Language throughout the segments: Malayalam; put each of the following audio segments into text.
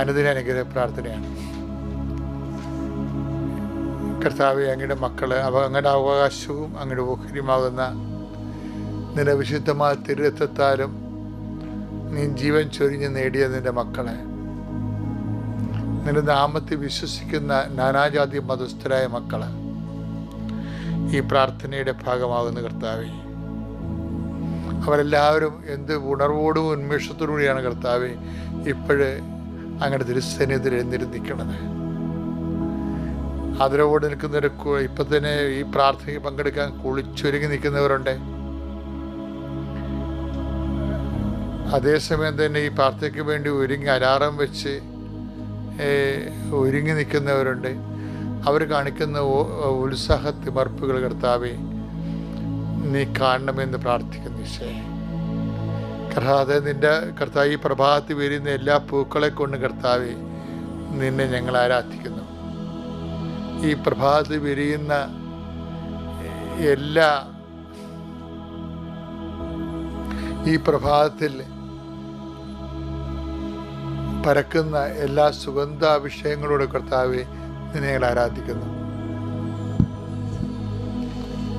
അനുദിന അനുഗ്രഹ പ്രാർത്ഥനയാണ്. കർത്താവ് അങ്ങയുടെ മക്കൾ അവ അങ്ങയുടെ അവകാശവും അങ്ങയുടെ ഓഹരിയുമാകുന്ന നിന്റെ വിശുദ്ധമായ നീ ജീവൻ ചൊരിഞ്ഞ് നേടിയ നിന്റെ മക്കളെ നിന്റെ നാമത്തിൽ വിശ്വസിക്കുന്ന നാനാജാതി മതസ്ഥരായ മക്കളെ ഈ പ്രാർത്ഥനയുടെ ഭാഗമാകുന്ന കർത്താവെ. അവരെല്ലാവരും എന്ത് ഉണർവോടും ഉന്മേഷത്തോടുകൂടിയാണ് കർത്താവെ. ഇപ്പോഴ് അങ്ങയുടെ തിരുസന്നിധിയിൽ എഴുന്നിരുന്നിക്കണത് ആദരവോട് നിൽക്കുന്നവർ ഇപ്പം തന്നെ ഈ പ്രാർത്ഥനയ്ക്ക് പങ്കെടുക്കാൻ കുളിച്ചൊരുങ്ങി നിൽക്കുന്നവരുണ്ട്. അതേസമയം തന്നെ ഈ പ്രാർത്ഥനയ്ക്ക് വേണ്ടി ഒരുങ്ങി അലാറം വെച്ച് ഒരുങ്ങി നിൽക്കുന്നവരുണ്ട്. അവർ കാണിക്കുന്ന ഉത്സാഹ തിമർപ്പുകൾ കർത്താവെ നീ കാണണമെന്ന് പ്രാർത്ഥിക്കുന്നു ഈശേ കർത്താതെ നിന്റെ കർത്താവ് ഈ പ്രഭാതത്തിൽ വരുന്ന എല്ലാ പൂക്കളെ കൊണ്ട് കർത്താവെ നിന്നെ ഞങ്ങൾ ആരാധിക്കുന്നു. ഈ പ്രഭാതത്തിൽ വിരിയുന്ന എല്ലാ ഈ പ്രഭാതത്തിൽ പരക്കുന്ന എല്ലാ സുഗന്ധാഭിഷേകങ്ങളോട് കർത്താവെ നിന്നെ ഞങ്ങൾ ആരാധിക്കുന്നു.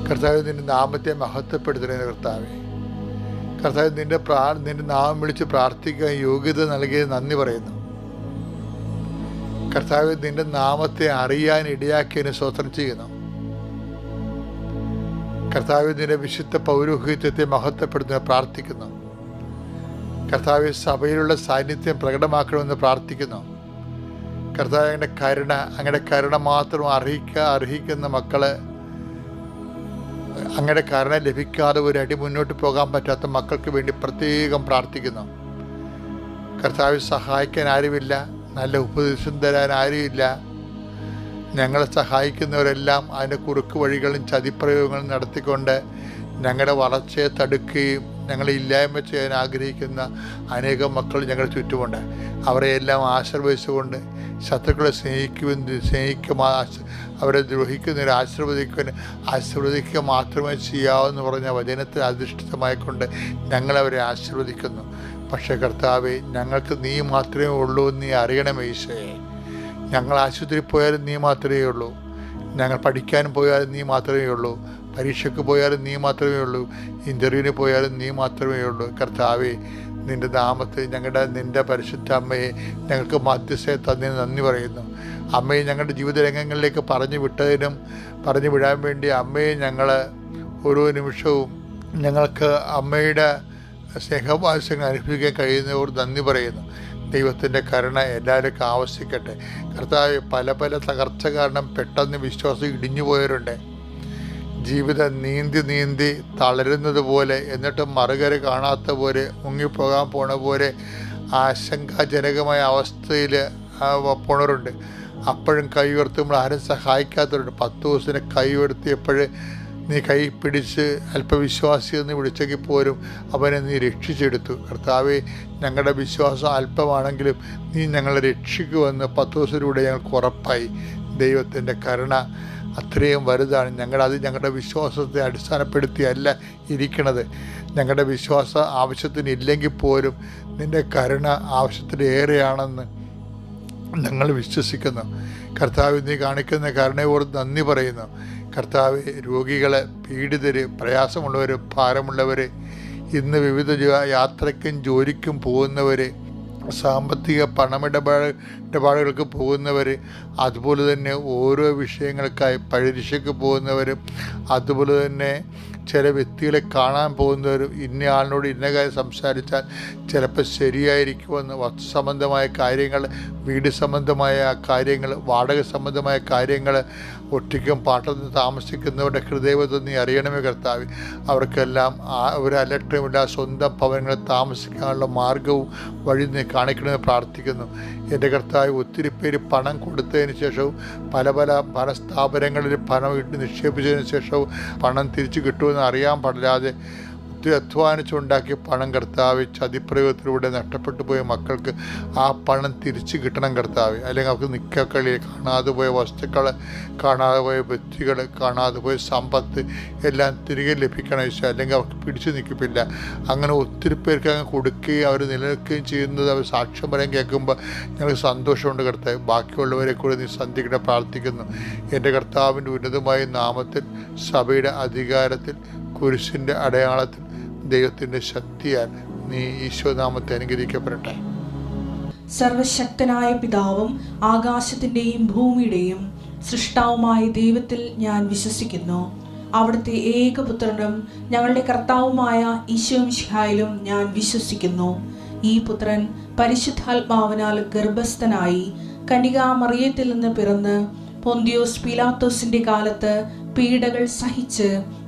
കർത്താവ് നിന്റെ നാമത്തെ മഹത്വപ്പെടുത്തുന്ന കർത്താവെ. കർത്താവ് നിന്റെ പ്രാ നിന്റെ നാമം വിളിച്ച് പ്രാർത്ഥിക്കാൻ യോഗ്യത നൽകിയത് നന്ദി പറയുന്നു. കർത്താവ് നിന്റെ നാമത്തെ അറിയാൻ ഇടയാക്കിയതിന് സ്വതന്ത്രം ചെയ്യുന്നു. കർത്താവ് നിന്റെ വിശുദ്ധ പൗരോഹിത്യത്തെ മഹത്വപ്പെടുത്തുന്ന പ്രാർത്ഥിക്കുന്നു. കർത്താവ് സഭയിലുള്ള സാന്നിധ്യം പ്രകടമാക്കണമെന്ന് പ്രാർത്ഥിക്കുന്നു. കർത്താവ് അങ്ങയുടെ കരുണ അങ്ങയുടെ കരുണ മാത്രം അർഹിക്ക അർഹിക്കുന്ന മക്കൾ അങ്ങയുടെ കാരണം ലഭിക്കാതെ ഒരു അടി മുന്നോട്ട് പോകാൻ പറ്റാത്ത മക്കൾക്ക് വേണ്ടി പ്രത്യേകം പ്രാർത്ഥിക്കുന്നു. കർത്താവ് സഹായിക്കാൻ ആരുമില്ല നല്ല ഉപദേശം തരാൻ ആരുമില്ല. ഞങ്ങളെ സഹായിക്കുന്നവരെല്ലാം അതിന്റെ കുറുക്ക് വഴികളും ചതിപ്രയോഗങ്ങളും നടത്തിക്കൊണ്ട് ഞങ്ങളുടെ വളർച്ചയെ തടുക്കുകയും ഞങ്ങളെ ഇല്ലായ്മ ചെയ്യാൻ ആഗ്രഹിക്കുന്ന അനേകം മക്കൾ ഞങ്ങളുടെ ചുറ്റുമുണ്ട്. അവരെയെല്ലാം ആശീർവദിച്ചുകൊണ്ട് ശത്രുക്കളെ സ്നേഹിക്കുവാൻ സ്നേഹിക്കുക അവരെ ദ്രോഹിക്കുന്നവരെ ആശീർവദിക്കുവാൻ ആശീർവദിക്കുക മാത്രമേ ചെയ്യാവെന്ന് പറഞ്ഞ വചനത്തിൽ അധിഷ്ഠിതമായിക്കൊണ്ട് ഞങ്ങളവരെ ആശീർവദിക്കുന്നു. പക്ഷേ കർത്താവെ ഞങ്ങൾക്ക് നീ മാത്രമേ ഉള്ളൂ നീ അറിയണമേ ഈശോയെ. ഞങ്ങൾ ആശുപത്രിയിൽ പോയാലും നീ മാത്രമേ ഉള്ളൂ. ഞങ്ങൾ പഠിക്കാൻ പോയാലും നീ മാത്രമേ ഉള്ളൂ. പരീക്ഷയ്ക്ക് പോയാലും നീ മാത്രമേ ഉള്ളൂ. ഇന്റർവ്യൂവിന് പോയാലും നീ മാത്രമേ ഉള്ളൂ. കർത്താവെ നിന്റെ നാമത്തിൽ ഞങ്ങളുടെ നിന്റെ പരിശുദ്ധ അമ്മയെ ഞങ്ങൾക്ക് മധ്യസ്ഥയെ തന്നതിന് നന്ദി പറയുന്നു. അമ്മയെ ഞങ്ങളുടെ ജീവിത രംഗങ്ങളിലേക്ക് പറഞ്ഞു വിട്ടതിനും പറഞ്ഞു വിടാൻ വേണ്ടി അമ്മയെ ഞങ്ങൾ ഓരോ നിമിഷവും ഞങ്ങൾക്ക് അമ്മയുടെ സ്നേഹവാസ്യങ്ങൾ അനുഭവിക്കാൻ കഴിയുന്നവർ നന്ദി പറയുന്നു. ദൈവത്തിന്റെ കരുണ എല്ലാവർക്കും ആവശ്യിക്കട്ടെ കർത്താവ് പല പല തകർച്ച കാരണം പെട്ടെന്ന് വിശ്വാസം ഇടിഞ്ഞു പോയവരുണ്ട് ജീവിതം നീന്തി നീന്തി തളരുന്നത് പോലെ എന്നിട്ടും മറുകര കാണാത്ത പോലെ മുങ്ങിപ്പോകാൻ പോണ പോലെ ആശങ്കാജനകമായ അവസ്ഥയിൽ പോണവരുണ്ട്. അപ്പോഴും കൈ ഉയർത്തുമ്പോൾ ആരും സഹായിക്കാത്തവരുണ്ട്. പത്ത് ദിവസത്തിന് കൈ ഉയർത്തിയപ്പോൾ നീ കൈ പിടിച്ച് അല്പവിശ്വാസി എന്ന് വിളിച്ചെങ്കിൽ പോലും അവനെ നീ രക്ഷിച്ചെടുത്തു. കർത്താവെ ഞങ്ങളുടെ വിശ്വാസം അല്പമാണെങ്കിലും നീ ഞങ്ങളെ രക്ഷിക്കുമെന്ന് പത്ത് ദിവസത്തിലൂടെ ഞങ്ങൾക്ക് ഉറപ്പായി. ദൈവത്തിന്റെ കരുണ അത്രയും വലുതാണ്. ഞങ്ങളത് ഞങ്ങളുടെ വിശ്വാസത്തെ അടിസ്ഥാനപ്പെടുത്തിയല്ല ഇരിക്കണത്. ഞങ്ങളുടെ വിശ്വാസ ആവശ്യത്തിന് ഇല്ലെങ്കിൽ പോലും നിന്റെ കരുണ ആവശ്യത്തിലേറെയാണെന്ന് ഞങ്ങൾ വിശ്വസിക്കുന്നു. കർത്താവ് നീ കാണിക്കുന്ന കരുണയോട് നന്ദി പറയുന്നു. കർത്താവ് രോഗികളെ പീഡിതർ പ്രയാസമുള്ളവർ ഭാരമുള്ളവർ ഇന്ന് വിവിധ യാത്രയ്ക്കും ജോലിക്കും പോകുന്നവർ സാമ്പത്തിക പണമിടപാട് ഇടപാടുകൾക്ക് പോകുന്നവർ അതുപോലെ തന്നെ ഓരോ വിഷയങ്ങൾക്കായി പരീക്ഷയ്ക്ക് പോകുന്നവരും അതുപോലെ തന്നെ ചില വ്യക്തികളെ കാണാൻ പോകുന്നവരും ഇന്ന ആളിനോട് ഇന്ന കാര്യം സംസാരിച്ചാൽ ചിലപ്പോൾ ശരിയായിരിക്കുമെന്ന് വസ്തു സംബന്ധമായ കാര്യങ്ങൾ വീട് സംബന്ധമായ കാര്യങ്ങൾ വാടക സംബന്ധമായ കാര്യങ്ങൾ ഒറ്റയ്ക്കും പാട്ടത്തിൽ താമസിക്കുന്നവരുടെ ഹൃദയവത് നീ അറിയണമേ കർത്താവ്. അവർക്കെല്ലാം ഒരു അലട്ടമില്ല സ്വന്തം ഭവനങ്ങളിൽ താമസിക്കാനുള്ള മാർഗവും വഴി നീ കാണിക്കണമെന്ന് പ്രാർത്ഥിക്കുന്നു. എന്റെ കർത്താവ് ഒത്തിരി പേര് പണം കൊടുത്തതിന് ശേഷവും പല പല പല സ്ഥാപനങ്ങളിൽ പണം നിക്ഷേപിച്ചതിന് ശേഷവും പണം തിരിച്ചു കിട്ടുമെന്ന് അറിയാൻ പാടില്ലാതെ ഒത്തിരി അധ്വാനിച്ചുണ്ടാക്കിയ പണം കർത്താവ് ചതിപ്രയോഗത്തിലൂടെ നഷ്ടപ്പെട്ടു പോയ മക്കൾക്ക് ആ പണം തിരിച്ചു കിട്ടണം കർത്താവ്. അല്ലെങ്കിൽ അവർക്ക് നിക്കക്കളി കാണാതെ പോയ വസ്തുക്കൾ കാണാതെ പോയ വ്യക്തികൾ കാണാതെ പോയ സമ്പത്ത് എല്ലാം തിരികെ ലഭിക്കണം ഈശോ. അല്ലെങ്കിൽ അവർക്ക് പിടിച്ചു നിൽക്കില്ല. അങ്ങനെ ഒത്തിരി പേർക്ക് അങ്ങ് കൊടുക്കുകയും അവർ നിലനിൽക്കുകയും ചെയ്യുന്നത് അവർ സാക്ഷ്യം പറയാൻ കേൾക്കുമ്പോൾ ഞങ്ങൾക്ക് സന്തോഷമുണ്ട് കർത്താവ്. ബാക്കിയുള്ളവരെ കൂടെ നീ സന്ധിക്കണ പ്രാർത്ഥിക്കുന്നു. എന്റെ കർത്താവിന്റെ ഉന്നതമായ നാമത്തിൽ സഭയുടെ അധികാരത്തിൽ കുരിശിന്റെ അടയാളത്തിൽ ദൈവത്തിന്റെ ശക്തിയാൽ നീ ഈശോനാമത്തെ അനുഗ്രഹിക്കപ്പെടട്ടെ. സർവശക്തനായ പിതാവും ആകാശത്തിന്റെയും ഭൂമിയുടെയും സൃഷ്ടാവുമായ ദൈവത്തിൽ ഞാൻ വിശ്വസിക്കുന്നു. അവിടുത്തെ ഏകപുത്രനും ഞങ്ങളുടെ കർത്താവുമായ ഈശോമിഷിഹായിലും ഞാൻ വിശ്വസിക്കുന്നു. ഈ പുത്രൻ പരിശുദ്ധാത്മാവിനാൽ ഗർഭസ്ഥനായി കനികാമറിയത്തിൽ നിന്ന് പിറന്ന് പൊന്തിയോസ് പിലാത്തോസിന്റെ കാലത്ത് പീഡകൾ സഹിച്ച്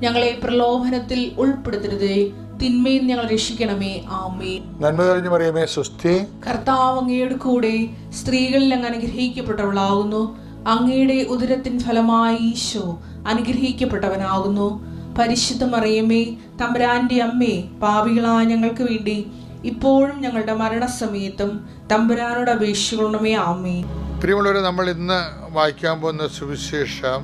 ഞങ്ങളെ പ്രലോഭനത്തിൽ ഉൾപ്പെടുത്തരുതേ. തിന്മയിൽ ഞങ്ങൾ രക്ഷിക്കണമേ. ആമേ നന്മ കഴിഞ്ഞു പറയുമേ സ്വസ്തി. കർത്താവ് അങ്ങയുടെ കൂടെ സ്ത്രീകളിൽ അങ്ങ് അനുഗ്രഹിക്കപ്പെട്ടവളാകുന്നു. അങ്ങയുടെ ഉദരത്തിൻ ഫലമായി ഈശോ അനുഗ്രഹിക്കപ്പെട്ടവനാകുന്നു. പരിശുദ്ധ മറിയമ്മേ തമ്പുരാന്റെ അമ്മേ പാപികളായ ഞങ്ങൾക്ക് വേണ്ടി ഇപ്പോഴും ഞങ്ങളുടെ മരണസമയത്തും തമ്പുരാനോട് അപേക്ഷിക്കണമേ. ആമേ പ്രിയമുള്ളവരെ നമ്മൾ ഇന്ന് വായിക്കാൻ പോകുന്ന സുവിശേഷം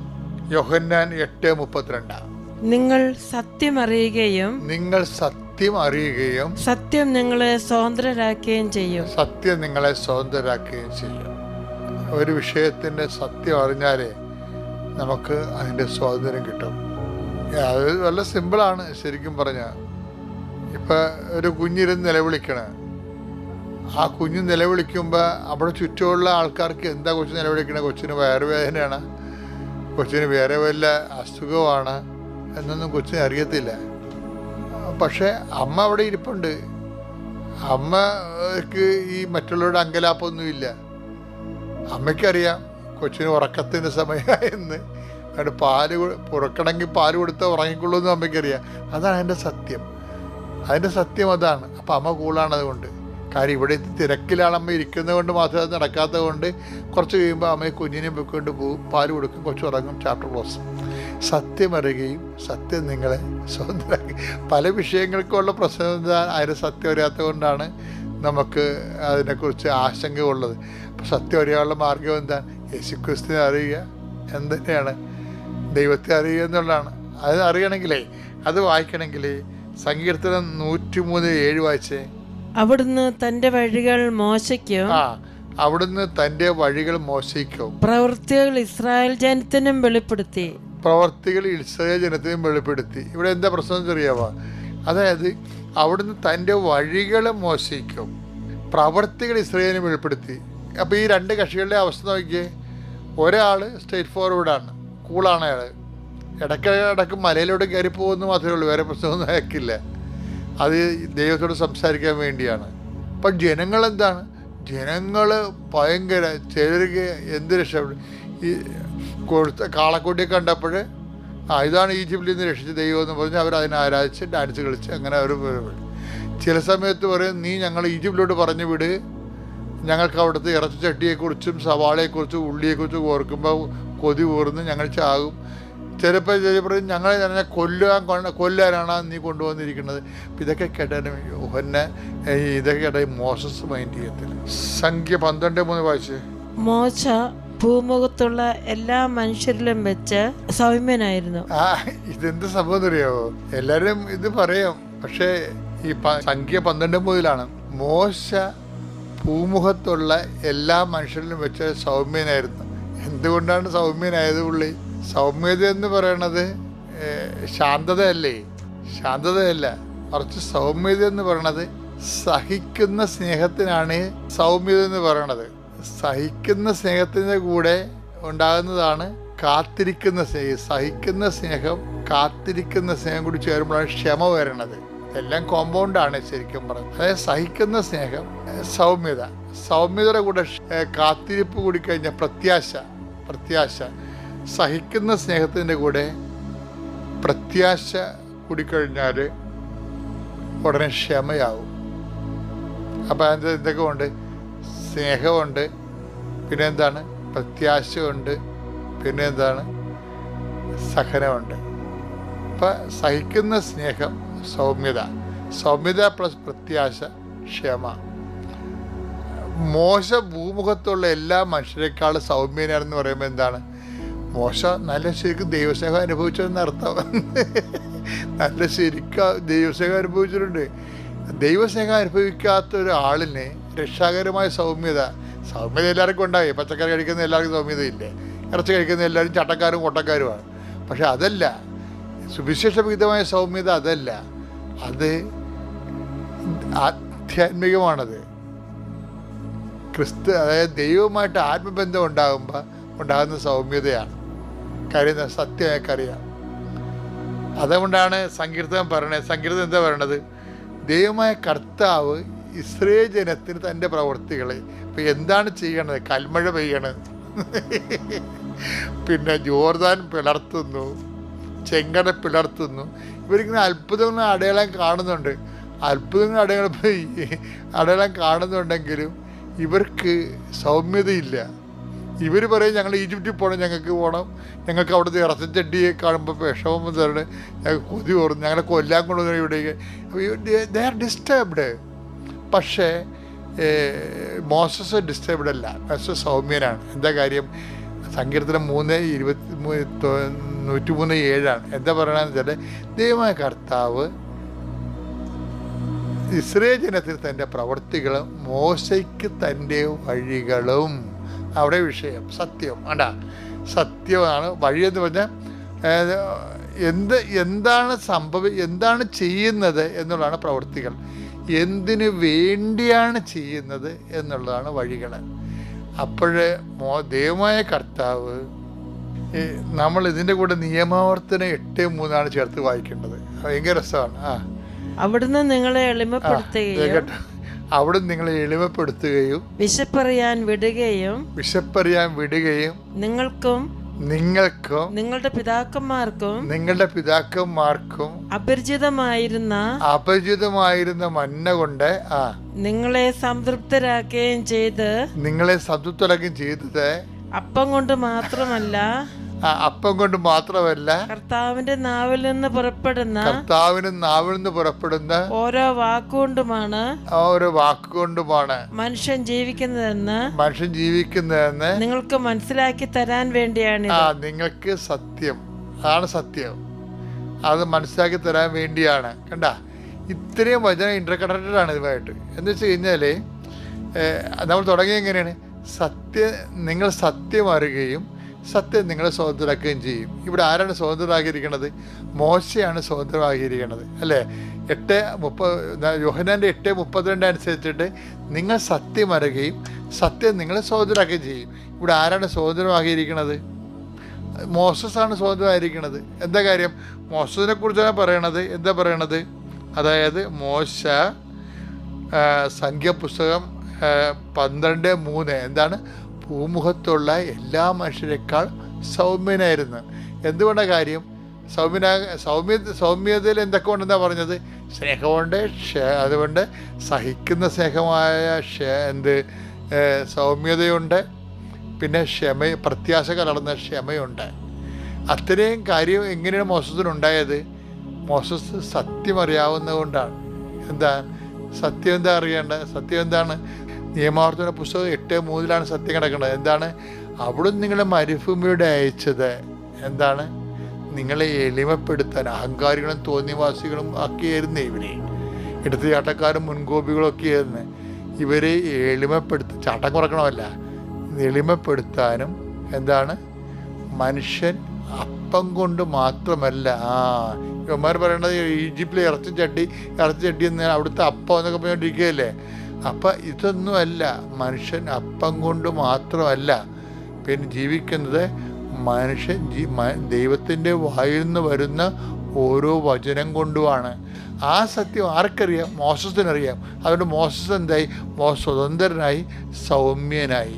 യോഹന്നാൻ എട്ട് മുപ്പത്തിരണ്ട്. നിങ്ങൾ സത്യം അറിയുകയും നിങ്ങൾ സത്യം അറിയുകയും സത്യം നിങ്ങളെ സ്വതന്ത്രരാക്കുകയും ചെയ്യും. സത്യം നിങ്ങളെ സ്വതന്ത്രരാക്കുകയും ചെയ്യും. ഒരു വിഷയത്തിന്റെ സത്യം അറിഞ്ഞാലേ നമുക്ക് അതിന്റെ സ്വാതന്ത്ര്യം കിട്ടും. അത് വളരെ സിമ്പിളാണ് ശരിക്കും പറഞ്ഞാൽ ഇപ്പം ഒരു കുഞ്ഞിരുന്ന് നിലവിളിക്കണേ. ആ കുഞ്ഞ് നിലവിളിക്കുമ്പോൾ അവിടെ ചുറ്റുമുള്ള ആൾക്കാർക്ക് എന്താ കൊച്ചു നിലവിളിക്കണേ? കൊച്ചിന് വയറുവേദനയാണ്. കൊച്ചിന് വേറെ വല്ല അസുഖമാണ് എന്നൊന്നും കൊച്ചിന് അറിയത്തില്ല. പക്ഷേ അമ്മ അവിടെ ഇരിപ്പുണ്ട്. അമ്മയ്ക്ക് ഈ മറ്റുള്ളവരുടെ അങ്കലാപ്പൊന്നുമില്ല. അമ്മയ്ക്കറിയാം കൊച്ചിന് ഉറക്കത്തിന്റെ സമയമായെന്ന്. അവിടെ പാൽ പുറക്കണമെങ്കിൽ പാൽ കൊടുത്താൽ ഉറങ്ങിക്കൊള്ളൂ എന്ന് അമ്മയ്ക്കറിയാം. അതാണ് അതിന്റെ സത്യം. അതിന്റെ സത്യം അതാണ്. അപ്പം അമ്മ കൂളാണ് അതുകൊണ്ട്. കാര്യം ഇവിടെ തിരക്കിലാണ് അമ്മ ഇരിക്കുന്നത് കൊണ്ട് മാത്രമേ അത് നടക്കാത്തത് കൊണ്ട് കുറച്ച് കഴിയുമ്പോൾ അമ്മയെ കുഞ്ഞിനെ വെക്കൊണ്ട് പോകും പാൽ കൊടുക്കും കുറച്ച് ഉറങ്ങും ചാപ്റ്റർ ക്ലോസ് സത്യം അറിയുകയും സത്യം നിങ്ങളെ സ്വതന്ത്രമാക്കി. പല വിഷയങ്ങൾക്കുള്ള പ്രശ്നം അതിന് സത്യം അറിയാത്തത് കൊണ്ടാണ് നമുക്ക് അതിനെക്കുറിച്ച് ആശങ്ക ഉള്ളത് അപ്പം സത്യം അറിയാനുള്ള മാർഗം എന്താണ്? യേശുക്രിസ്തുവിനെ അറിയുക എന്തിനാണ് ദൈവത്തെ അറിയുക എന്നുള്ളതാണ്. അത് അറിയണമെങ്കിലേ അത് വായിക്കണമെങ്കിൽ സങ്കീർത്തനം നൂറ്റി മൂന്ന് ഏഴ് വായിച്ചേ. അവിടുന്ന് തന്റെ വഴികൾ മോശയ്ക്കും ആ അവിടുന്ന് തന്റെ വഴികൾ മോശിക്കും. പ്രവൃത്തികൾ ഇസ്രായേൽ ജനത്തിനും വെളിപ്പെടുത്തി. പ്രവർത്തികൾ ഇസ്രായേൽ ജനത്തെയും വെളിപ്പെടുത്തി. ഇവിടെ എന്താ പ്രശ്നം ചെറിയവ അതായത് അവിടുന്ന് തന്റെ വഴികൾ മോശിക്കും. പ്രവർത്തികൾ ഇസ്രായേലിനെ വെളിപ്പെടുത്തി. അപ്പോൾ ഈ രണ്ട് കക്ഷികളുടെ അവസ്ഥ നോക്കിയേ. ഒരാൾ സ്ട്രേറ്റ് ഫോർവേഡാണ് കൂളാണ് അയാൾ ഇടയ്ക്ക് ഇടയ്ക്ക് മലയിലൂടെ കയറി പോകുന്നു മാത്രമേ ഉള്ളൂ. വേറെ പ്രശ്നമൊന്നും അയക്കില്ല അത് ദൈവത്തോട് സംസാരിക്കാൻ വേണ്ടിയാണ്. അപ്പം ജനങ്ങൾ എന്താണ് ജനങ്ങൾ ഭയങ്കര ചിലർക്ക് എന്ത് രക്ഷപ്പെടും? ഈ കൊടുത്ത കാളക്കുട്ടിയെ കണ്ടപ്പോൾ ആ ഇതാണ് ഈജിപ്തിൽ നിന്ന് രക്ഷിച്ച ദൈവം എന്ന് പറഞ്ഞ് അവർ അതിനെ ആരാധിച്ച് ഡാൻസ് കളിച്ച് അങ്ങനെ അവർ ചില സമയത്ത് പറയും നീ ഞങ്ങൾ ഈജിപ്തിലോട്ട് പറഞ്ഞു വിട്. ഞങ്ങൾക്ക് അവിടുത്തെ ഇറച്ചി ചട്ടിയെക്കുറിച്ചും സവാളയെക്കുറിച്ചും ഉള്ളിയെക്കുറിച്ചും ഓർക്കുമ്പോൾ കൊതി ഊർന്ന് ഞങ്ങൾ ചാകും. ചിലപ്പോൾ ചിലപ്പോൾ ഞങ്ങളെ തന്നെ കൊല്ലാൻ കൊല്ലാനാണ് നീ കൊണ്ടുവന്നിരിക്കുന്നത്. ഇതൊക്കെ കേട്ടാലും ഒന്നെ ഇതൊക്കെ കേട്ടാൽ മോശസ് മൈൻഡ് ചെയ്യത്തില്ല. സംഖ്യ പന്ത്രണ്ട് മൂന്ന് വായിച്ച്? മോശ ഭൂമുഖത്തുള്ള എല്ലാ മനുഷ്യരിലും വെച്ച് സൗമ്യനായിരുന്നു. ആ ഇതെന്ത് സംഭവം അറിയാവോ എല്ലാരും ഇത് പറയും. പക്ഷേ ഈ സംഖ്യ പന്ത്രണ്ട് മുതലാണ്. മോശ ഭൂമുഖത്തുള്ള എല്ലാ മനുഷ്യരിലും വെച്ച് സൗമ്യനായിരുന്നു. എന്തുകൊണ്ടാണ് സൗമ്യനായത് പുള്ളി? സൗമ്യത എന്ന് പറയണത് ശാന്തതയല്ലേ? ശാന്തതയല്ല മറിച്ച് സൗമ്യത എന്ന് പറയണത് സഹിക്കുന്ന സ്നേഹത്തിനാണ് സൗമ്യത എന്ന് പറയണത്. സഹിക്കുന്ന സ്നേഹത്തിന്റെ കൂടെ ഉണ്ടാകുന്നതാണ് കാത്തിരിക്കുന്ന സ്നേഹം. സഹിക്കുന്ന സ്നേഹം കാത്തിരിക്കുന്ന സ്നേഹം കൂടി ചേരുമ്പോഴാണ് ക്ഷമ വരണത്. എല്ലാം കോമ്പൗണ്ടാണ് ശരിക്കും പറഞ്ഞത് അതായത് സഹിക്കുന്ന സ്നേഹം സൗമ്യത. സൗമ്യതയുടെ കൂടെ കാത്തിരിപ്പ് കൂടി കഴിഞ്ഞ പ്രത്യാശ പ്രത്യാശ. സഹിക്കുന്ന സ്നേഹത്തിന്റെ കൂടെ പ്രത്യാശ കൂടിക്കഴിഞ്ഞാൽ ഉടനെ ക്ഷമയാവും. അപ്പം അതിന്റെ ഇതൊക്കെ ഉണ്ട്. സ്നേഹമുണ്ട്. പിന്നെ എന്താണ് പ്രത്യാശയുണ്ട്. പിന്നെ എന്താണ് സഹനമുണ്ട്. അപ്പം സഹിക്കുന്ന സ്നേഹം സൗമ്യത. സൗമ്യത പ്ലസ് പ്രത്യാശ ക്ഷമ. മോശ ഭൂമുഖത്തുള്ള എല്ലാ മനുഷ്യരെക്കാളും സൗമ്യനാണെന്ന് പറയുമ്പോൾ എന്താണ്? മോശ നല്ല ശരിക്കും ദൈവസ്നേഹം അനുഭവിച്ചതെന്ന് അർത്ഥം. നല്ല ശരിക്കും ദൈവസ്നേഹം അനുഭവിച്ചിട്ടുണ്ട്. ദൈവസ്നേഹം അനുഭവിക്കാത്ത ഒരാളിന് രക്ഷാകരമായ സൗമ്യത. സൗമ്യത എല്ലാവർക്കും ഉണ്ടായി. പച്ചക്കറി കഴിക്കുന്ന എല്ലാവർക്കും സൗമ്യതയില്ലേ ഇറച്ചി കഴിക്കുന്ന എല്ലാവരും ചട്ടക്കാരും കൊട്ടക്കാരുമാണ്. പക്ഷെ അതല്ല. സുവിശേഷവിഹിതമായ സൗമ്യത അതല്ല. അത് ആധ്യാത്മികമാണത്. ക്രിസ്തു അതായത് ദൈവവുമായിട്ട് ആത്മബന്ധം ഉണ്ടാകുമ്പോൾ ഉണ്ടാകുന്ന സൗമ്യതയാണ്. കാര്യം സത്യമായിക്കറിയാം സത്യം അതുകൊണ്ടാണ് സങ്കീർത്തനം പറയണത്. സങ്കീർത്തനം എന്താ പറയണത്? ദൈവമായ കർത്താവ് ഇസ്രയേൽ ജനത്തിന് തന്റെ പ്രവൃത്തികളെ ഇപ്പം എന്താണ് ചെയ്യണത്? കൽമഴ പെയ്യണത് പിന്നെ ജോർദാൻ പിളർത്തുന്നു. ചെങ്കട പിളർത്തുന്നു. ഇവരിങ്ങനെ അത്ഭുതങ്ങൾ അടയാളം കാണുന്നുണ്ട്. അത്ഭുതങ്ങൾ അടയാളം അടയാളം കാണുന്നുണ്ടെങ്കിലും ഇവർക്ക് സൗമ്യതയില്ല. ഇവർ പറയും ഞങ്ങൾ ഈജിപ്തിൽ പോകണം ഞങ്ങൾക്ക് പോകണം ഞങ്ങൾക്ക് അവിടുത്തെ ഇറച്ചച്ചട്ടിയെ കാണുമ്പോൾ വിഷമം തരണം ഞങ്ങൾക്ക് കൊതി ഓർന്നു ഞങ്ങളെ കൊല്ലാൻ കൊണ്ടുവന്നു ഇവിടെ ദേ ആർ ഡിസ്റ്റർബ്ഡ് പക്ഷേ മോസസ് ഡിസ്റ്റർബ്ഡ് അല്ല. മോസസ് സൗമ്യനാണ്. എന്താ കാര്യം? സങ്കീർത്തനം മൂന്ന് ഇരുപത്തി നൂറ്റിമൂന്ന് ഏഴാണ്. എന്താ പറയണമെന്ന് വെച്ചാൽ ദൈവമായ കർത്താവ് ഇസ്രേ ജനത്തിൽ തന്റെ പ്രവൃത്തികളും മോശയ്ക്ക് തന്റെ വഴികളും. അവിടെ വിഷയം. സത്യം. അണ്ട സത്യമാണ്. വഴിയെന്ന് പറഞ്ഞാൽ എന്ത് എന്താണ് സംഭവി എന്താണ് ചെയ്യുന്നത് എന്നുള്ളതാണ് പ്രവൃത്തികൾ എന്തിനു വേണ്ടിയാണ് ചെയ്യുന്നത് എന്നുള്ളതാണ് വഴികൾ അപ്പോഴ് മോ ദൈവമായ കർത്താവ് നമ്മൾ ഇതിന്റെ കൂടെ നിയമാവർത്തനം എട്ട് മൂന്നാണ് ചേർത്ത് വായിക്കേണ്ടത്. ഭയങ്കര രസമാണ്. ആ. അവിടുന്ന് നിങ്ങളെ എളിമപ്പെടുത്തുകയും അവിടെ നിങ്ങളെ എളിമപ്പെടുത്തുകയും വിശപ്പറിയാൻ വിടുകയും വിശപ്പറിയാൻ വിടുകയും നിങ്ങൾക്കും നിങ്ങൾക്കും നിങ്ങളുടെ പിതാക്കന്മാർക്കും നിങ്ങളുടെ പിതാക്കന്മാർക്കും അപരിചിതമായിരുന്ന അപരിചിതമായിരുന്ന മന്ന കൊണ്ട് ആ നിങ്ങളെ സംതൃപ്തരാക്കുകയും ചെയ്ത് നിങ്ങളെ സംതൃപ്തരാക്കുകയും ചെയ്തത് അപ്പം കൊണ്ട് മാത്രമല്ല അപ്പം കൊണ്ട് മാത്രമല്ല കർത്താവിന്റെ നാവിൽ നിന്ന് പുറപ്പെടുന്ന കർത്താവിന് നാവിൽ നിന്ന് പുറപ്പെടുന്ന ഓരോ വാക്കുകൊണ്ടുമാണ് ഓരോ വാക്കുകൊണ്ടുമാണ് മനുഷ്യൻ ജീവിക്കുന്നതെന്ന് മനുഷ്യൻ ജീവിക്കുന്നതെന്ന് നിങ്ങൾക്ക് മനസ്സിലാക്കി തരാൻ വേണ്ടിയാണ് ആ നിങ്ങൾക്ക് സത്യം. അതാണ് സത്യം. അത് മനസ്സിലാക്കി തരാൻ വേണ്ടിയാണ്. കണ്ട? ഇത്രയും വചനം ഇന്റർകണക്റ്റഡ് ആണ് ഇതുമായിട്ട്. എന്ന് വെച്ച് കഴിഞ്ഞാൽ നമ്മൾ തുടങ്ങിയ എങ്ങനെയാണ്? സത്യം നിങ്ങൾ സത്യം അറിയുകയും സത്യം നിങ്ങളെ സ്വതന്ത്രരാക്കുകയും ചെയ്യും. ഇവിടെ ആരാണ് സ്വതന്ത്രരാക്കിയിരിക്കുന്നത് മോശയാണ് സ്വതന്ത്രമാക്കിയിരിക്കുന്നത് അല്ലേ? എട്ട് മുപ്പത് യോഹനാന്റെ എട്ട് മുപ്പത്തിരണ്ട് അനുസരിച്ചിട്ട് നിങ്ങൾ സത്യം അറിയുകയും സത്യം നിങ്ങളെ സ്വതന്ത്രരാക്കുകയും ചെയ്യും. ഇവിടെ ആരാണ് സ്വതന്ത്രമാക്കിയിരിക്കുന്നത് മോസസ് ആണ് സ്വതന്ത്രമായിരിക്കുന്നത് എന്താ കാര്യം? മോസസിനെ കുറിച്ചാണ് പറയണത്. എന്താ പറയണത്? അതായത് മോശ സംഖ്യ പുസ്തകം പന്ത്രണ്ട് മൂന്ന്. എന്താണ്? ഭൂമുഖത്തുള്ള എല്ലാ മനുഷ്യരെക്കാൾ സൗമ്യനായിരുന്നു. എന്തുകൊണ്ട കാര്യം? സൗമ്യന സൗമ്യ സൗമ്യതയിൽ എന്തൊക്കെ ഉണ്ടെന്നാ പറഞ്ഞത്? സ്നേഹമുണ്ട് അതുകൊണ്ട് സഹിക്കുന്ന സ്നേഹമായ എന്ത് സൗമ്യതയുണ്ട്. പിന്നെ ക്ഷമ പ്രത്യാശ കലർന്ന ക്ഷമയുണ്ട്. അത്രയും കാര്യം എങ്ങനെയാണ് മോസസിനുണ്ടായത് മോസസ് സത്യം അറിയാവുന്നതുകൊണ്ടാണ്. എന്താ? സത്യം എന്താ അറിയേണ്ടത്? സത്യം എന്താണ്? നിയമാവർത്തന പുസ്തകം എട്ട് മൂന്നിലാണ് സത്യം കിടക്കുന്നത് എന്താണ്? അവിടുന്ന് നിങ്ങളെ മരുഭൂമിയുടെ അയച്ചത് എന്താണ്? നിങ്ങളെ എളിമപ്പെടുത്താൻ അഹങ്കാരികളും തോന്നിവാസികളും ആക്കിയായിരുന്നു ഇവരെ. എടുത്ത ചാട്ടക്കാരും മുൻകോപികളൊക്കെ ആയിരുന്നു ഇവരെ എളിമപ്പെടുത്ത ചാട്ടം കുറക്കണമല്ല. എളിമപ്പെടുത്താനും എന്താണ്? മനുഷ്യൻ അപ്പം കൊണ്ട് മാത്രമല്ല ആ ഇവന്മാർ പറയണത് ഈജിപ്തിലെ ഇറച്ചി ചട്ടി ഇറച്ചി ചട്ടി എന്ന് അവിടുത്തെ അപ്പം എന്നൊക്കെ പറഞ്ഞുകൊണ്ടിരിക്കുകയല്ലേ അപ്പം ഇതൊന്നുമല്ല. മനുഷ്യൻ അപ്പം കൊണ്ട് മാത്രമല്ല. പിന്നെ ജീവിക്കുന്നത് മനുഷ്യൻ ജീ ദൈവത്തിന്റെ വായിൽ നിന്ന് വരുന്ന ഓരോ വചനം കൊണ്ടുമാണ്. ആ സത്യം ആർക്കറിയാം? മോസസിനറിയാം. അതുകൊണ്ട് മോശസ് എന്തായി? സ്വതന്ത്രനായി സൗമ്യനായി.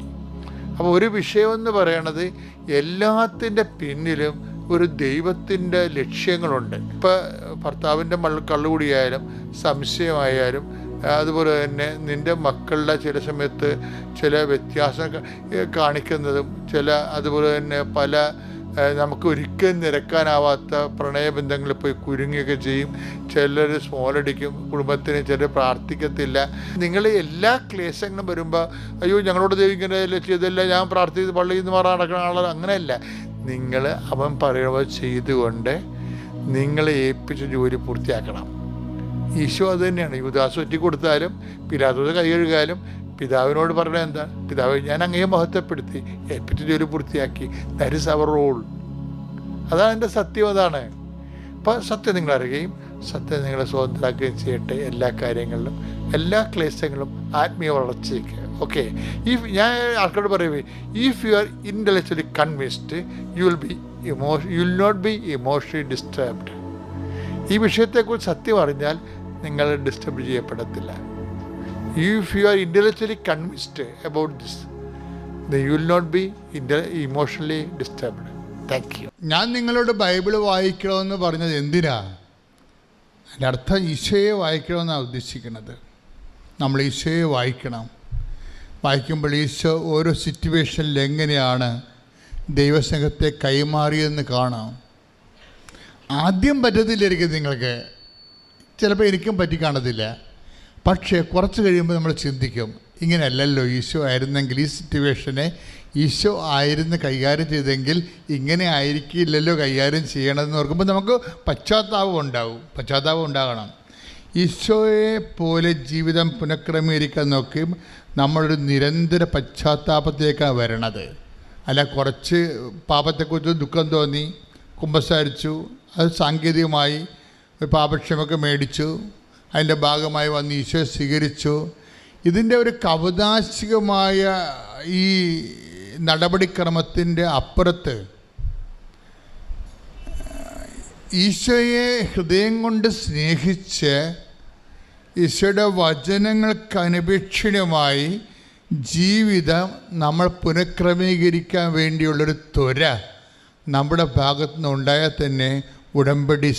അപ്പോൾ ഒരു വിഷയമെന്ന് പറയണത് എല്ലാത്തിന്റെ പിന്നിലും ഒരു ദൈവത്തിന്റെ ലക്ഷ്യങ്ങളുണ്ട്. ഇപ്പോൾ ഭർത്താവിന്റെ മള്ള കള്ളുകൂടിയായാലും സംശയമായാലും അതുപോലെ തന്നെ നിന്റെ മക്കളുടെ ചില സമയത്ത് ചില വ്യത്യാസം കാണിക്കുന്നതും ചില അതുപോലെ തന്നെ പല നമുക്ക് ഒരിക്കലും നിരക്കാനാവാത്ത പ്രണയബന്ധങ്ങളിൽ പോയി കുരുങ്ങുകയൊക്കെ ചെയ്യും. ചിലർ സ്മോളടിക്കും കുടുംബത്തിന് ചിലർ പ്രാർത്ഥിക്കത്തില്ല. നിങ്ങൾ എല്ലാ ക്ലേശങ്ങളും വരുമ്പോൾ അയ്യോ ഞങ്ങളോട് ദൈവം ചെയ്തല്ല ഞാൻ പ്രാർത്ഥിച്ച് പള്ളിയിൽ നിന്ന് മാറാൻ നടക്കുന്ന ആളാണ് അങ്ങനെയല്ല. നിങ്ങൾ അവൻ പറയുമ്പോൾ ചെയ്തുകൊണ്ട് നിങ്ങളെ ഏൽപ്പിച്ച ജോലി പൂർത്തിയാക്കണം. ഈശോ അത് തന്നെയാണ്. യുദാസ് ഒറ്റി കൊടുത്താലും പിലാത്തോസ് കൈ കഴുകാലും പിതാവിനോട് പറഞ്ഞത് എന്താ? പിതാവ് ഞാൻ അങ്ങേ മഹത്വപ്പെടുത്തി ഏൽപ്പിച്ച ജോലി പൂർത്തിയാക്കി ദാറ്റ് ഇസ് അവർ റോൾ അതാണ് എന്റെ സത്യം അതാണ്. അപ്പം സത്യം നിങ്ങൾ അറിയുകയും സത്യം നിങ്ങളെ സ്വതന്ത്രമാക്കുകയും ചെയ്യട്ടെ എല്ലാ കാര്യങ്ങളിലും എല്ലാ ക്ലേശങ്ങളും ആത്മീയ വളർച്ചയ്ക്ക്. ഓക്കെ. ഈ ഞാൻ ആൾക്കാരോട് പറയുവേ if you are intellectually convinced you will be emo you will not be emotionally disturbed ഈ വിഷയത്തെക്കുറിച്ച് സത്യം അറിഞ്ഞാൽ നിങ്ങൾ disturb ചെയ്യപ്പെടത്തില്ല. If you are intellectually convinced about this you will not be emotionally disturbed thank you ഞാൻ നിങ്ങളോട് ബൈബിൾ വായിക്കണമെന്ന് പറഞ്ഞത് എന്തിനാ? അതിന്റെ അർത്ഥം ഈശോയെ വായിക്കണമെന്നാണ് ഉദ്ദേശിക്കുന്നത്. നമ്മൾ ഈശോയെ വായിക്കണം. വായിക്കുമ്പോൾ ഈശോ ഓരോ സിറ്റുവേഷനിൽ എങ്ങനെയാണ് ദൈവസ്നേഹത്തെ കൈമാറിയെന്ന് കാണാം. ആദ്യം പറ്റത്തില്ലായിരിക്കും നിങ്ങൾക്ക്. ചിലപ്പോൾ എനിക്കും പറ്റി കാണത്തില്ല. പക്ഷേ കുറച്ച് കഴിയുമ്പോൾ നമ്മൾ ചിന്തിക്കും ഇങ്ങനെയല്ലല്ലോ ഈശോ ആയിരുന്നെങ്കിൽ ഈ സിറ്റുവേഷനെ ഈശോ ആയിരുന്നു കൈകാര്യം ചെയ്തെങ്കിൽ ഇങ്ങനെ ആയിരിക്കില്ലല്ലോ കൈകാര്യം ചെയ്യണമെന്ന് ഓർക്കുമ്പോൾ നമുക്ക് പശ്ചാത്താപം ഉണ്ടാവും. പശ്ചാത്താപം ഉണ്ടാകണം. ഈശോയെ പോലെ ജീവിതം പുനഃക്രമീകരിക്കാൻ നോക്കി നമ്മളൊരു നിരന്തര പശ്ചാത്താപത്തേക്കാണ് വരണത്. അല്ല കുറച്ച് പാപത്തെക്കുറിച്ച് ദുഃഖം തോന്നി കുമ്പസാരിച്ചു അത് സാങ്കേതികമായി ഒരു പാപക്ഷമൊക്കെ മേടിച്ചു അതിന്റെ ഭാഗമായി വന്ന് ഈശോയെ സ്വീകരിച്ചു. ഇതിന്റെ ഒരു കവിതാശികമായ ഈ നടപടിക്രമത്തിന്റെ അപ്പുറത്ത് ഈശോയെ ഹൃദയം കൊണ്ട് സ്നേഹിച്ച് ഈശോയുടെ വചനങ്ങൾക്ക് അനപേക്ഷണീയമായി ജീവിതം നമ്മൾ പുനഃക്രമീകരിക്കാൻ വേണ്ടിയുള്ളൊരു ത്വര നമ്മുടെ ഭാഗത്തു നിന്ന് ഉണ്ടായാൽ തന്നെ ഉടമ്പടി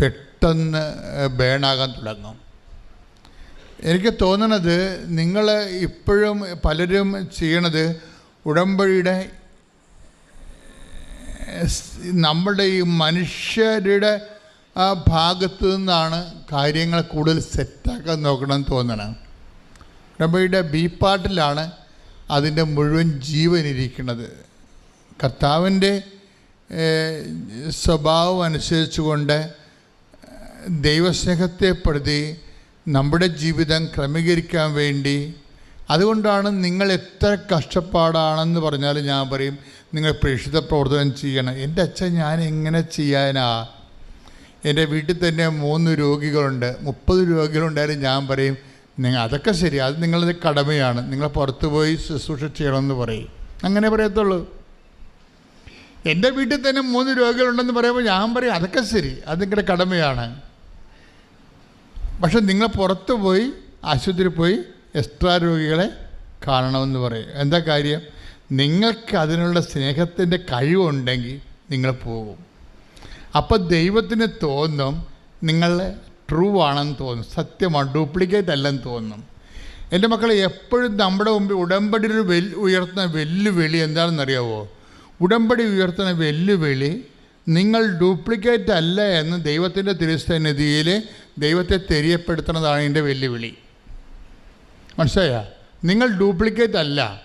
പെട്ടെന്ന് ബേണാകാൻ തുടങ്ങും. എനിക്ക് തോന്നണത് നിങ്ങൾ ഇപ്പോഴും പലരും ചെയ്യണത് ഉടമ്പടിയുടെ നമ്മളുടെ ഈ മനുഷ്യരുടെ ആ ഭാഗത്തു നിന്നാണ് കാര്യങ്ങൾ കൂടുതൽ സെറ്റാക്കാൻ നോക്കണമെന്ന് തോന്നണം. ഉടമ്പടിയുടെ ബി പാർട്ടിലാണ് അതിന്റെ മുഴുവൻ ജീവൻ ഇരിക്കുന്നത്. കർത്താവിന്റെ സ്വഭാവം അനുസരിച്ചുകൊണ്ട് ദൈവസ്നേഹത്തെ പ്രതി നമ്മുടെ ജീവിതം ക്രമീകരിക്കാൻ വേണ്ടി അതുകൊണ്ടാണ് നിങ്ങൾ എത്ര കഷ്ടപ്പാടാണെന്ന് പറഞ്ഞാൽ ഞാൻ പറയും നിങ്ങൾ പ്രേക്ഷിത പ്രവർത്തനം ചെയ്യണം. എന്റെ അച്ഛൻ ഞാൻ എങ്ങനെ ചെയ്യാനാ? എന്റെ വീട്ടിൽ തന്നെ മൂന്ന് രോഗികളുണ്ട്. മുപ്പത് രോഗികളുണ്ടായാലും ഞാൻ പറയും നിങ്ങൾ അതൊക്കെ ശരി. അത് നിങ്ങളുടെ കടമയാണ്. നിങ്ങൾ പുറത്ത് പോയി ശുശ്രൂഷ ചെയ്യണമെന്ന് പറയും. അങ്ങനെ പറയത്തുള്ളൂ. എന്റെ വീട്ടിൽ തന്നെ മൂന്ന് രോഗികളുണ്ടെന്ന് പറയുമ്പോൾ ഞാൻ പറയും അതൊക്കെ ശരി അത് നിങ്ങളുടെ കടമയാണ്. പക്ഷെ നിങ്ങൾ പുറത്ത് പോയി ആശുപത്രിയിൽ പോയി എക്സ്ട്രാ രോഗികളെ കാണണമെന്ന് പറയും. എന്താ കാര്യം? നിങ്ങൾക്ക് അതിനുള്ള സ്നേഹത്തിന്റെ കഴിവുണ്ടെങ്കിൽ നിങ്ങൾ പോകും. അപ്പോൾ ദൈവത്തിന് തോന്നും നിങ്ങൾ ട്രൂ ആണെന്ന് തോന്നും സത്യമാണ് ഡ്യൂപ്ലിക്കേറ്റ് അല്ലെന്ന് തോന്നും. എന്റെ മക്കളെ എപ്പോഴും നമ്മുടെ മുമ്പിൽ ഉടമ്പടി ഒരു വെൽ ഉയർത്തുന്ന വെല്ലുവിളി എന്താണെന്നറിയാവോ? ഉടമ്പടി ഉയർത്തുന്ന വെല്ലുവിളി നിങ്ങൾ ഡ്യൂപ്ലിക്കേറ്റ് അല്ല എന്ന് ദൈവത്തിന്റെ തിരുസന്നിധിയിൽ ദൈവത്തെ തെരിയപ്പെടുത്തുന്നതാണ് എന്റെ വെല്ലുവിളി. മനസ്സിലായ? നിങ്ങൾ ഡ്യൂപ്ലിക്കേറ്റ് അല്ല.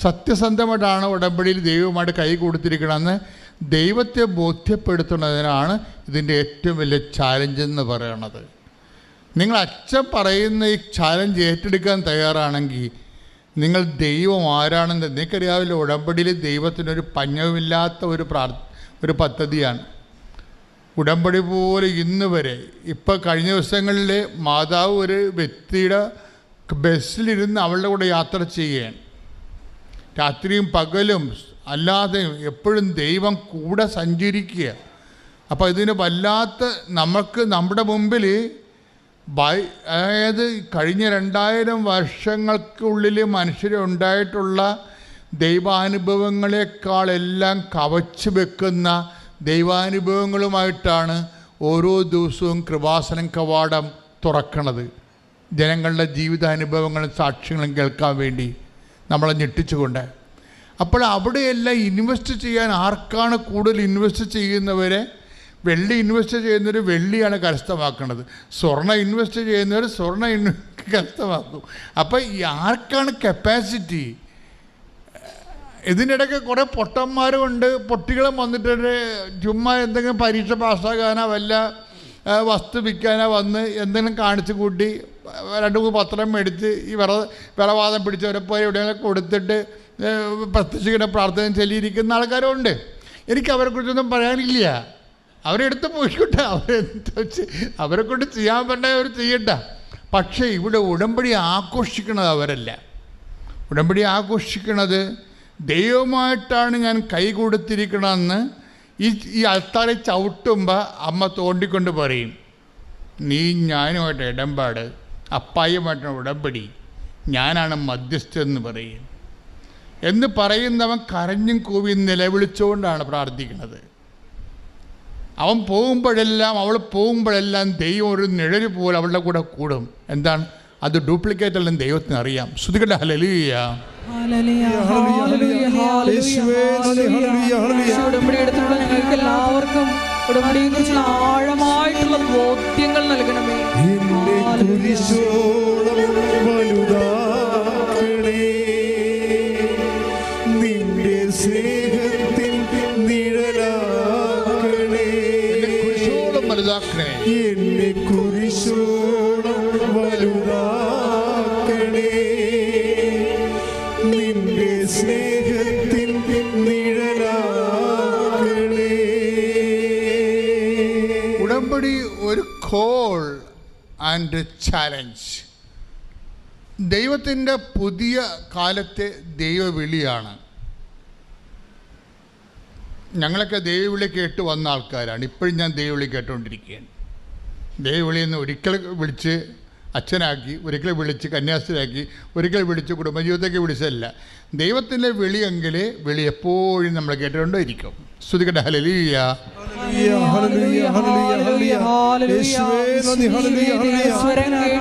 സത്യസന്ധമായിട്ടാണ് ഉടമ്പടിയിൽ ദൈവവുമായിട്ട് കൈ കൊടുത്തിരിക്കണമെന്ന് ദൈവത്തെ ബോധ്യപ്പെടുത്തുന്നതിനാണ് ഇതിന്റെ ഏറ്റവും വലിയ ചാലഞ്ച് എന്ന് പറയണത്. നിങ്ങൾ അച്ഛൻ പറയുന്ന ഈ ചാലഞ്ച് ഏറ്റെടുക്കാൻ തയ്യാറാണെങ്കിൽ നിങ്ങൾ ദൈവം ആരാണെന്ന് നിങ്ങൾക്കറിയാവില്ല ഉടമ്പടിയിൽ ദൈവത്തിനൊരു പഞ്ഞവുമില്ലാത്ത ഒരു പ്രാർ ഒരു പദ്ധതിയാണ്. ഉടമ്പടി പോലെ ഇന്ന് വരെ ഇപ്പോൾ കഴിഞ്ഞ ദിവസങ്ങളിൽ മാതാവ് ഒരു വ്യക്തിയുടെ ബസ്സിലിരുന്ന് അവളുടെ കൂടെ യാത്ര ചെയ്യുകയാണ്. രാത്രിയും പകലും അല്ലാതെയും എപ്പോഴും ദൈവം കൂടെ സഞ്ചരിക്കുക. അപ്പോൾ ഇതിന് വല്ലാത്ത നമുക്ക് നമ്മുടെ മുമ്പിൽ ബൈ അതായത് കഴിഞ്ഞ രണ്ടായിരം വർഷങ്ങൾക്കുള്ളിൽ മനുഷ്യരുണ്ടായിട്ടുള്ള ദൈവാനുഭവങ്ങളെക്കാളെല്ലാം കവച്ച് വെക്കുന്ന ദൈവാനുഭവങ്ങളുമായിട്ടാണ് ഓരോ ദിവസവും കൃപാസനം കവാടം തുറക്കണത്. ജനങ്ങളുടെ ജീവിതാനുഭവങ്ങളും സാക്ഷ്യങ്ങളും കേൾക്കാൻ വേണ്ടി നമ്മളെ ഞെട്ടിച്ചുകൊണ്ട്. അപ്പോൾ അവിടെയെല്ലാം ഇൻവെസ്റ്റ് ചെയ്യാൻ ആർക്കാണ് കൂടുതൽ ഇൻവെസ്റ്റ് ചെയ്യുന്നവരെ വെള്ളി ഇൻവെസ്റ്റ് ചെയ്യുന്നവർ വെള്ളിയാണ് കരസ്ഥമാക്കുന്നത് സ്വർണ ഇൻവെസ്റ്റ് ചെയ്യുന്നവർ സ്വർണ ഇൻ കരസ്ഥമാക്കും. അപ്പോൾ ആർക്കാണ് കപ്പാസിറ്റി ഇതിനിടയ്ക്ക് കുറേ പൊട്ടന്മാരും ഉണ്ട് പൊട്ടികളും വന്നിട്ടുണ്ട് ചുമ്മാ എന്തെങ്കിലും പരീക്ഷ പാസ്സാകാനോ വല്ല വസ്തു വിൽക്കാനോ വന്ന് എന്തെങ്കിലും കാണിച്ചു കൂട്ടി രണ്ട് മൂന്ന് പത്രം മേടിച്ച് ഈ വിറ വിറവാദം പിടിച്ചവരെ പോയി എവിടെയെങ്കിലും കൊടുത്തിട്ട് പ്രത്യക്ഷിക്കുന്ന പ്രാർത്ഥന ചൊല്ലിയിരിക്കുന്ന ആൾക്കാരും ഉണ്ട് എനിക്ക് അവരെക്കുറിച്ചൊന്നും പറയാനില്ല. അവരെടുത്ത് പോയിക്കോട്ടെ. അവരെന്താ അവരെ കൊണ്ട് ചെയ്യാൻ പറ്റേ അവർ ചെയ്യട്ട പക്ഷേ ഇവിടെ ഉടമ്പടി ആഘോഷിക്കുന്നത് അവരല്ല. ഉടമ്പടി ആഘോഷിക്കുന്നത് ദൈവമായിട്ടാണ് ഞാൻ കൈ കൊടുത്തിരിക്കണമെന്ന് ഈ ഈ അൾത്താരെ ചവിട്ടുമ്പോൾ അമ്മ തോണ്ടിക്കൊണ്ട് പറയും. നീ ഞാനുമായിട്ട് ഇടമ്പാട് അപ്പായുമായിട്ടാണ് ഉടമ്പടി. ഞാനാണ് മധ്യസ്ഥെന്ന് പറയും. എന്ന് പറയുന്നവൻ കരഞ്ഞും കൂവിയും നിലവിളിച്ചുകൊണ്ടാണ് പ്രാർത്ഥിക്കുന്നത്. അവൻ പോകുമ്പോഴെല്ലാം അവൾ പോകുമ്പോഴെല്ലാം ദൈവം ഒരു നിഴൽ പോലെ അവളുടെ കൂടെ കൂടും. എന്താണ്? അത് ഡ്യൂപ്ലിക്കേറ്റ് അല്ലെന്ന് ദൈവത്തിന് അറിയാം. ശ്രുതികട്ടെ ഹലലിയ യേശുവേ, നന്ദി, ഹല്ലേലൂയ, ഹല്ലേലൂയ. ഉടമ്പടി എടുത്തിട്ടുള്ള ഞങ്ങൾക്ക് എല്ലാവർക്കും ഉടമ്പടിയെ കുറിച്ചുള്ള ആഴമായിട്ടുള്ള ബോധ്യങ്ങൾ നൽകണമേ. ഉടമ്പടി ഒരു കോൾ ആൻഡ് ചാലഞ്ച് ദൈവത്തിന്റെ പുതിയ കാലത്തെ ദൈവവിളിയാണ്. ഞങ്ങളൊക്കെ ദൈവവിളി കേട്ട് വന്ന ആൾക്കാരാണ്. ഇപ്പോഴും ഞാൻ ദൈവവിളി കേട്ടുകൊണ്ടിരിക്കുകയാണ്. ദൈവവിളിയെന്ന് ഒരിക്കൽ വിളിച്ച് അച്ഛനാക്കി ഒരിക്കൽ വിളിച്ച് കന്യാസ്ത്രീയാക്കി ഒരിക്കൽ വിളിച്ച് കുടുംബജീവിതത്തേക്ക് വിളിച്ചതല്ല. ദൈവത്തിന്റെ വിളിയെങ്കിൽ വിളി എപ്പോഴും നമ്മൾ കേട്ടുകൊണ്ടിരിക്കും ശ്രുതികട്ടെ ഹലലിയ ഹല്ലേലൂയ, ഹല്ലേലൂയ, ഹല്ലേലൂയ. യേശുവേ, നന്ദി, ഹല്ലേലൂയ, ഹല്ലേലൂയ.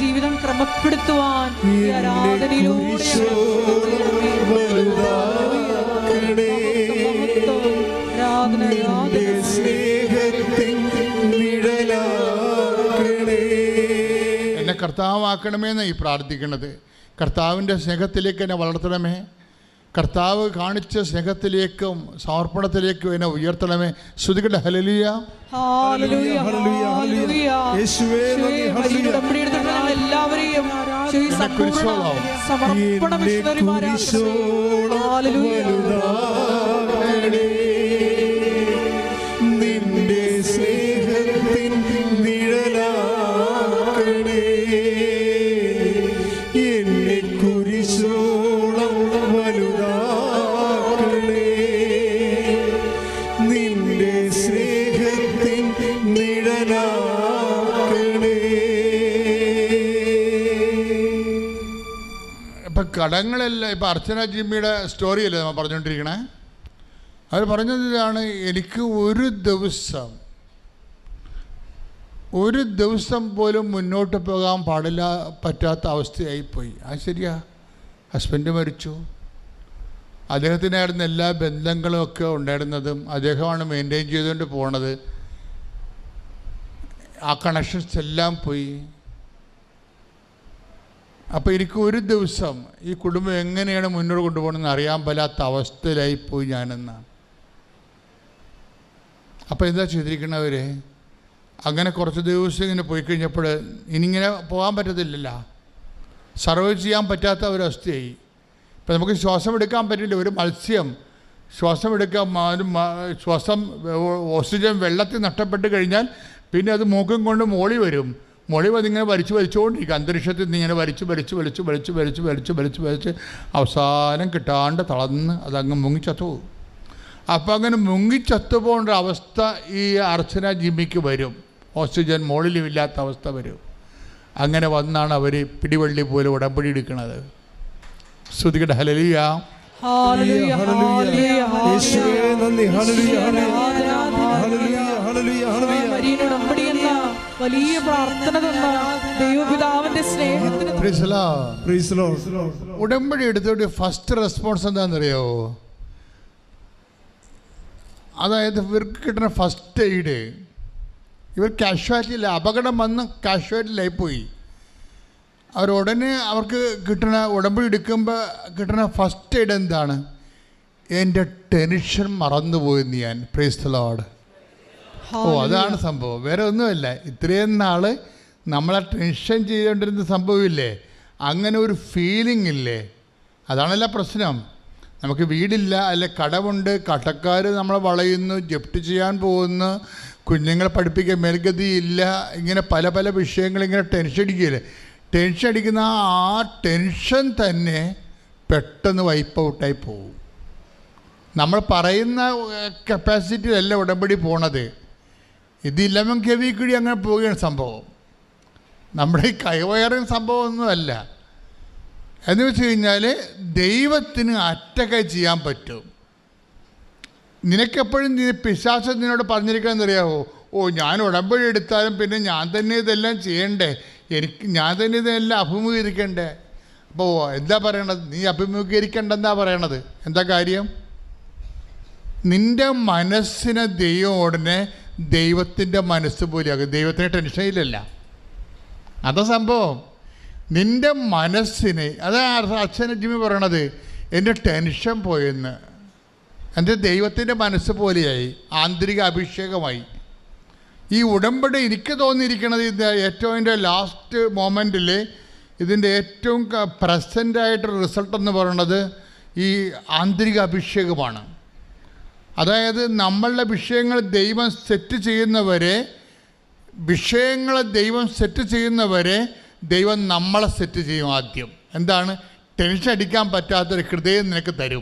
ജീവിതം ക്രമപ്പെടുത്തുവാൻ ഈ ആരാധനയിലൂടെ കർത്താവാക്കണമെന്ന് ഈ പ്രാർത്ഥിക്കുന്നത്. കർത്താവിന്റെ സ്നേഹത്തിലേക്ക് എന്നെ വളർത്തണമേ. കർത്താവ് കാണിച്ച സ്നേഹത്തിലേക്കും സമർപ്പണത്തിലേക്കും എന്നെ ഉയർത്തണമേ. ശ്രുതികളുടെ ഹലലിയ എല്ലാവരെയും ഹല്ലേലൂയ, കടങ്ങളെല്ലാം ഇപ്പം അർച്ചന ജിമ്മിയുടെ സ്റ്റോറിയല്ലേ നമ്മൾ പറഞ്ഞുകൊണ്ടിരിക്കണേ അവർ പറഞ്ഞതാണ് എനിക്ക് ഒരു ദിവസം ഒരു ദിവസം പോലും മുന്നോട്ട് പോകാൻ പാടില്ല പറ്റാത്ത അവസ്ഥയായിപ്പോയി. അത് ശരിയാ? ഹസ്ബൻഡ് മരിച്ചു. അദ്ദേഹത്തിനായിരുന്ന എല്ലാ ബന്ധങ്ങളും ഒക്കെ ഉണ്ടായിരുന്നതും അദ്ദേഹമാണ് മെയിന്റെയിൻ ചെയ്തുകൊണ്ട് പോണത്. ആ കണക്ഷൻസ് എല്ലാം പോയി. അപ്പോൾ എനിക്ക് ഒരു ദിവസം ഈ കുടുംബം എങ്ങനെയാണ് മുന്നോട്ട് കൊണ്ടുപോകണമെന്ന് അറിയാൻ പറ്റാത്ത അവസ്ഥയിലായിപ്പോയി ഞാനെന്നാണ്. അപ്പോൾ എന്താ ചെയ്തിരിക്കണവർ അങ്ങനെ കുറച്ച് ദിവസം ഇങ്ങനെ പോയി കഴിഞ്ഞപ്പോൾ ഇനിങ്ങനെ പോകാൻ പറ്റത്തില്ലല്ലോ. സർവൈവ് ചെയ്യാൻ പറ്റാത്ത ഒരവസ്ഥയായി. ഇപ്പം നമുക്ക് ശ്വാസം എടുക്കാൻ പറ്റില്ല ഒരു മത്സ്യം. ശ്വാസം എടുക്കാൻ ശ്വാസം ഓക്സിജൻ വെള്ളത്തിൽ നഷ്ടപ്പെട്ട് കഴിഞ്ഞാൽ പിന്നെ അത് മൂക്കും കൊണ്ട് മോളി വരും. മോളി അതിങ്ങനെ വലിച്ചു വലിച്ചുകൊണ്ടിരിക്കുക. അന്തരീക്ഷത്തിൽ നിന്ന് ഇങ്ങനെ വലിച്ചു വലിച്ചു വലിച്ചു വലിച്ചു വലിച്ചു വലിച്ചു വലിച്ചു വലിച്ച് അവസാനം കിട്ടാണ്ട് തളർന്ന് അതങ്ങ് മുങ്ങിച്ചത്തു പോകും. അപ്പം അങ്ങനെ മുങ്ങിച്ചത്തുപോകേണ്ട അവസ്ഥ ഈ അർച്ചന ജിമ്മിക്ക് വരും. ഓക്സിജൻ മുകളിലും ഇല്ലാത്ത അവസ്ഥ വരും. അങ്ങനെ വന്നാണ് അവർ പിടിവള്ളി പോലെ ഉടമ്പടി എടുക്കുന്നത്. ശ്രുതികട ഹലലിയ ഹല്ലേലൂയ, ഹല്ലേലൂയ, യേശുവേ നന്ദി. ഹല്ലേലൂയ. വലിയ പ്രാർത്ഥന തന്ന ദൈവപിതാവിന്റെ സ്നേഹത്തിന് ഉടമ്പടി എടുത്തോട്ട് ഫസ്റ്റ് റെസ്പോൺസ് എന്താണെന്നറിയോ? അതായത് ഇവർക്ക് കിട്ടുന്ന ഫസ്റ്റ് എയ്ഡ് ഇവർ കാഷ്വാലിറ്റി ഇല്ല അപകടം വന്ന് കാഷ്വാലിറ്റിയിലായി പോയി. അവരുടനെ അവർക്ക് കിട്ടുന്ന ഉടമ്പടി എടുക്കുമ്പോൾ കിട്ടുന്ന ഫസ്റ്റ് എയ്ഡ് എന്താണ്? എന്റെ ടെൻഷൻ മറന്നുപോയെന്ന് ഞാൻ. പ്രൈസ് ലോഡ് ഓ അതാണ് സംഭവം. വേറെ ഒന്നുമല്ല. ഇത്രയും നാൾ നമ്മളെ ടെൻഷൻ ചെയ്തുകൊണ്ടിരുന്ന സംഭവമില്ലേ? അങ്ങനെ ഒരു ഫീലിംഗ് ഇല്ലേ? അതാണല്ല പ്രശ്നം. നമുക്ക് വീടില്ല അല്ലെ കടമുണ്ട് കടക്കാർ നമ്മളെ വളയുന്നു ജപ്റ്റ് ചെയ്യാൻ പോകുന്നു കുഞ്ഞുങ്ങളെ പഠിപ്പിക്കാൻ മേൽഗതി ഇല്ല ഇങ്ങനെ പല പല വിഷയങ്ങൾ ഇങ്ങനെ ടെൻഷൻ അടിക്കുകയില്ലേ? ടെൻഷൻ അടിക്കുന്ന ആ ടെൻഷൻ തന്നെ പെട്ടെന്ന് വൈപ്പ് ഔട്ടായി പോകും. നമ്മൾ പറയുന്ന കപ്പാസിറ്റിയിലല്ല ഉടമ്പടി പോണത്. ഇത് ഇലവൻ കെവി കൂടി അങ്ങനെ പോവുകയാണ് സംഭവം. നമ്മുടെ ഈ കൈവയറിങ് സംഭവമൊന്നുമല്ല എന്ന് വെച്ച് കഴിഞ്ഞാൽ ദൈവത്തിന് അറ്റകൈ ചെയ്യാൻ പറ്റും. നിനക്കെപ്പോഴും നീ പിശാചം നിന്നോട് പറഞ്ഞിരിക്കണമെന്ന് അറിയാവോ ഓ ഞാൻ ഉടമ്പടി എടുത്താലും പിന്നെ ഞാൻ തന്നെ ഇതെല്ലാം ചെയ്യണ്ടേ? എനിക്ക് ഞാൻ തന്നെ ഇതെല്ലാം അഭിമുഖീകരിക്കണ്ടേ? അപ്പോൾ എന്താ പറയണത്? നീ അഭിമുഖീകരിക്കണ്ടെന്നാ പറയണത്. എന്താ കാര്യം? നിന്റെ മനസ്സിനെ ദൈവം ഉടനെ ദൈവത്തിന്റെ മനസ്സ് പോലെയാകും ദൈവത്തിന് ടെൻഷനിലല്ല അതാ സംഭവം. നിന്റെ മനസ്സിനെ അതാ അച്ഛൻ ജിമ്മി പറയണത് എന്റെ ടെൻഷൻ പോയെന്ന്. എന്റെ ദൈവത്തിന്റെ മനസ്സ് പോലെയായി ആന്തരിക അഭിഷേകമായി. ഈ ഉടമ്പടി എനിക്ക് തോന്നിയിരിക്കുന്നത് ഇത് ഏറ്റവും എന്റെ ലാസ്റ്റ് മൊമെന്റിൽ ഇതിന്റെ ഏറ്റവും പ്രസന്റായിട്ട് റിസൾട്ട് എന്ന് പറയുന്നത് ഈ ആന്തരിക അഭിഷേകമാണ്. അതായത് നമ്മളുടെ വിഷയങ്ങൾ ദൈവം സെറ്റ് ചെയ്യുന്നവരെ വിഷയങ്ങൾ ദൈവം സെറ്റ് ചെയ്യുന്നവരെ ദൈവം നമ്മളെ സെറ്റ് ചെയ്യും ആദ്യം. എന്താണ്? ടെൻഷൻ അടിക്കാൻ പറ്റാത്തൊരു ഹൃദയം നിനക്ക് തരും.